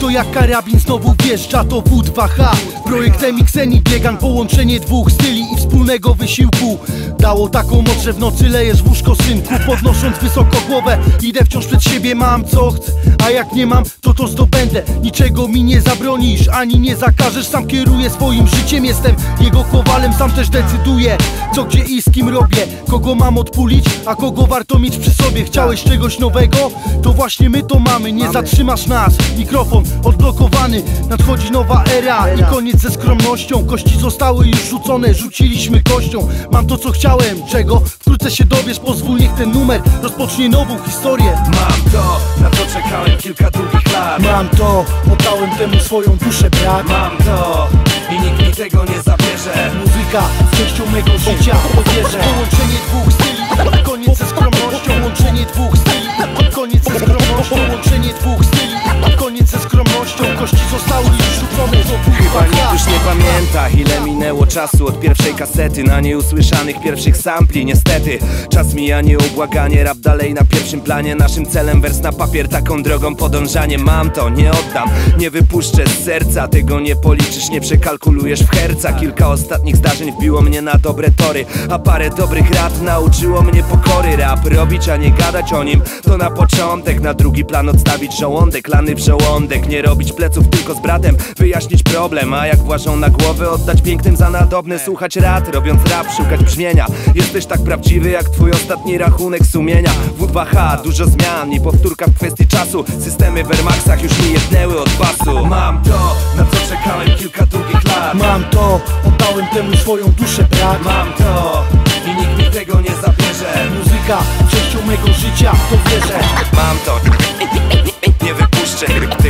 to jak karabin znowu wjeżdża To W2H, projekt Xeni Biegan Połączenie dwóch styli i wspólnego wysiłku. Dało taką moc, że w nocy lejesz w łóżko synku. Podnosząc wysoko głowę, idę wciąż przed siebie Mam co chcę, a jak nie mam, to to zdobędę. Niczego mi nie zabronisz, ani nie zakażesz. Sam kieruję swoim życiem, jestem jego kowalem Sam też decyduję, co gdzie i z kim robię. Kogo mam odpulić, a kogo warto mieć przy sobie. Chciałeś czegoś nowego? To właśnie my to mamy. Nie zatrzymasz nas, mikrofon odblokowany Nadchodzi nowa era. I koniec ze skromnością. Kości zostały już rzucone, rzuciliśmy kością. Mam to co chciałem, czego wkrótce się dowiesz. Pozwól niech ten numer rozpocznie nową historię. Mam to, na to czekałem kilka długich lat. Mam to, oddałem temu swoją duszę brat Mam to i nikt mi tego nie zabierze. Muzyka częścią mego życia, powierzę. Połączenie dwóch styli, koniec ze skromnością Kości zostały już rzucone do Chyba nikt już nie pamięta ile minęło czasu od pierwszej kasety Na nieusłyszanych pierwszych sampli. Niestety czas mija nieubłaganie Rap dalej na pierwszym planie. Naszym celem wers na papier taką drogą podążanie. Mam to, nie oddam, nie wypuszczę z serca. Tego nie policzysz, nie przekalkulujesz w herca. Kilka ostatnich zdarzeń wbiło mnie na dobre tory A parę dobrych rad nauczyło mnie pokory. Rap robić, a nie gadać o nim To na początek, na drugi plan odstawić żołądek Lany w żołądek, nie robić pleców tylko z bratem Wyjaśnić problem, a jak włażą na głowę Oddać pięknym za nadobne, słuchać rad Robiąc rap, szukać brzmienia. Jesteś tak prawdziwy jak twój ostatni rachunek sumienia. W2H, dużo zmian i powtórka w kwestii czasu. Systemy w Airmaxach już mi jednęły od basu. Mam to, na co czekałem kilka długich lat. Mam to, oddałem temu swoją duszę brat. Mam to i nikt mi tego nie zabierze. Muzyka częścią mego życia, to wierzę. Mam to